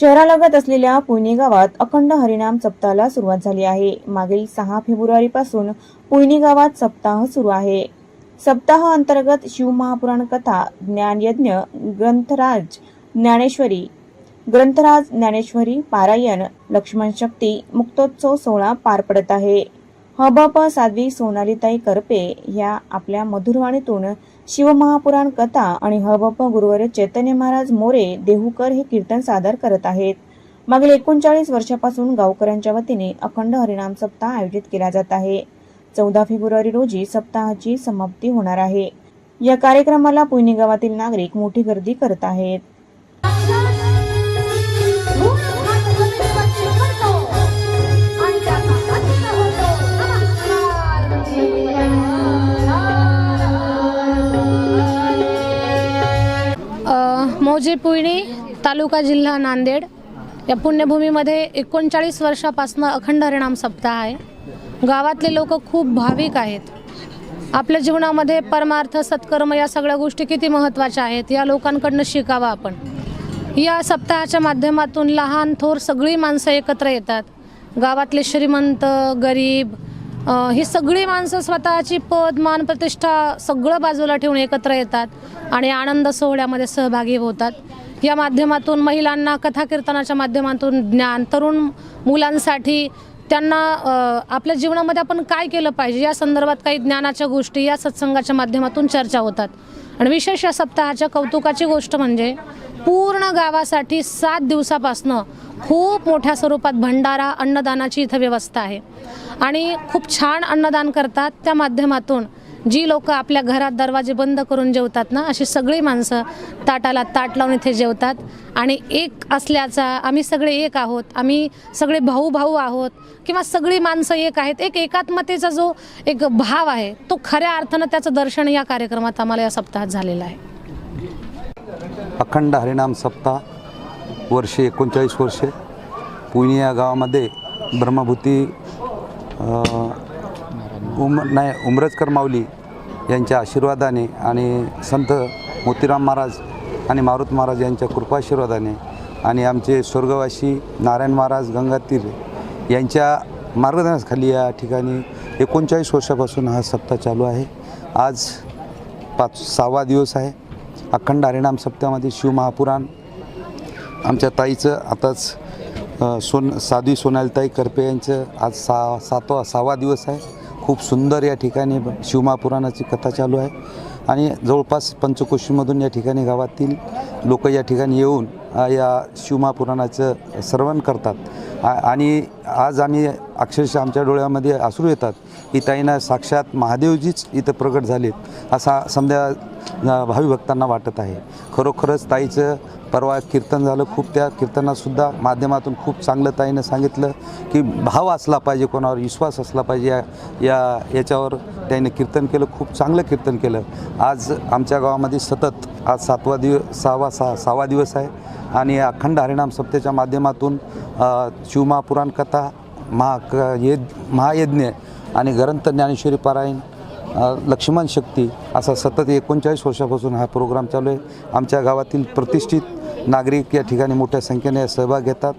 शहरालगत असलेल्या पुयनी गावात अखंड हरिनाम सप्ताहाला सुरुवात झाली आहे. मागील सहा फेब्रुवारीपासून पुयनी गावात सप्ताह सुरू आहे. सप्ताह अंतर्गत शिवमहापुराण कथा ज्ञानयज्ञ ग्रंथराज ज्ञानेश्वरी ग्रंथराज ज्ञानेश्वरी पारायण लक्ष्मण शक्ती मुक्तोत्सव सोहळा पार पडत आहे. हबप साध्वी सोनालीताई करपे ह्या आपल्या मधुरवाणीतून शिवमहापुराण कथा आणि हबप गुरुवर चैतन्य महाराज मोरे देहूकर हे कीर्तन सादर करत आहेत. मागील एकोणचाळीस वर्षापासून गावकऱ्यांच्या वतीने अखंड हरिनाम सप्ताह आयोजित केला जात आहे. चौदा फेब्रुवारी रोजी सप्ताहाची समाप्ती होणार आहे. या कार्यक्रमाला पुणे गावातील नागरिक मोठी गर्दी करत आहेत. मौजे पुयणी तालुका जिल्हा नांदेड या पुण्यभूमीमध्ये एकोणचाळीस वर्षापासून अखंड हरिणाम सप्ताह आहे. गावातले लोक खूप भाविक आहेत. आपल्या जीवनामध्ये परमार्थ सत्कर्म या सगळ्या गोष्टी किती महत्त्वाच्या आहेत या लोकांकडनं शिकावं आपण. या सप्ताहाच्या माध्यमातून लहान थोर सगळी माणसं एकत्र येतात. गावातले श्रीमंत गरीब ही सगळी माणसं स्वतःची पद मान प्रतिष्ठा सगळं बाजूला ठेवून एकत्र येतात आणि आनंद सोहळ्यामध्ये सहभागी होतात. या माध्यमातून महिलांना कथा कीर्तनाच्या माध्यमातून ज्ञान तरुण मुलांसाठी त्यांना आपल्या जीवनामध्ये आपण काय केलं पाहिजे या संदर्भात काही ज्ञानाच्या गोष्टी या सत्संगाच्या माध्यमातून चर्चा होतात. आणि विशेष या सप्ताहाच्या कौतुकाची गोष्ट म्हणजे पूर्ण गावासाठी सात दिवसापासनं खूप मोठ्या स्वरूपात भंडारा अन्नदानाची इथं व्यवस्था आहे. आणि खूप छान अन्नदान करतात. त्या माध्यमातून जी लोक आपल्या घरात दरवाजे बंद करून जेवतात ना अशी सगळी माणसं ताटाला ताट लावून इथे जेवतात. आणि एक असल्याचा आम्ही सगळे एक आहोत. आम्ही सगळे भाऊ भाऊ आहोत किंवा सगळी माणसं एक आहेत. एक एकात्मतेचा जो एक भाव आहे तो खऱ्या अर्थानं त्याचं दर्शन या कार्यक्रमात आम्हाला या सप्ताहात झालेलं आहे. अखंड हरिनाम सप्ताह वर्षे एकोणचाळीस वर्षे. पुणे या गावामध्ये ब्रह्मभूती उम नाही उमरजकर माऊली यांच्या आशीर्वादाने आणि संत मोतीराम महाराज आणि मारुत महाराज यांच्या कृपाशीर्वादाने आणि आमचे स्वर्गवासी नारायण महाराज गंगातीर यांच्या मार्गदर्शनाखाली या ठिकाणी एकोणचाळीस वर्षापासून हा सप्ताह चालू आहे. आज पाच सहावा दिवस आहे. अखंड हरिणाम सप्त्यामध्ये शिवमहापुराण आमच्या ताईचं आताच सोन साध्वी सोनालीताई करपे यांचं आज सा सातवा सहावा दिवस आहे. खूप सुंदर या ठिकाणी शिवमापुराणाची शिवमहापुराणाची कथा चालू आहे. आणि जवळपास पंचकोशीमधून या ठिकाणी गावातील लोक या ठिकाणी येऊन या शिवमहापुराणाचं श्रवण करतात. आणि आज आम्ही अक्षरशः आमच्या डोळ्यामध्ये आसरू येतात की ताईंना साक्षात महादेवजीच इथं प्रगट झालेत असा समजा भावी भक्तांना वाटत आहे. खरोखरच ताईचं परवा कीर्तन झालं खूप त्या कीर्तनातसुद्धा माध्यमातून खूप चांगलं ताईनं सांगितलं की भाव असला पाहिजे कोणावर विश्वास असला पाहिजे या या याच्यावर त्याने कीर्तन केलं खूप चांगलं कीर्तन केलं. आज आमच्या गावामध्ये सतत आज सातवा दिवस सहावा सहा सहावा दिवस आहे आणि अखंड हरिणाम सप्तेच्या माध्यमातून शिवमहापुराण कथा महा क ये महायज्ञ आणि ग्रंथ ज्ञानेश्वरी पारायण लक्ष्मण शक्ती असा सतत एकोणचाळीस वर्षापासून हा प्रोग्राम चालू आहे. आमच्या गावातील प्रतिष्ठित नागरिक या ठिकाणी मोठ्या संख्येने सहभाग घेतात.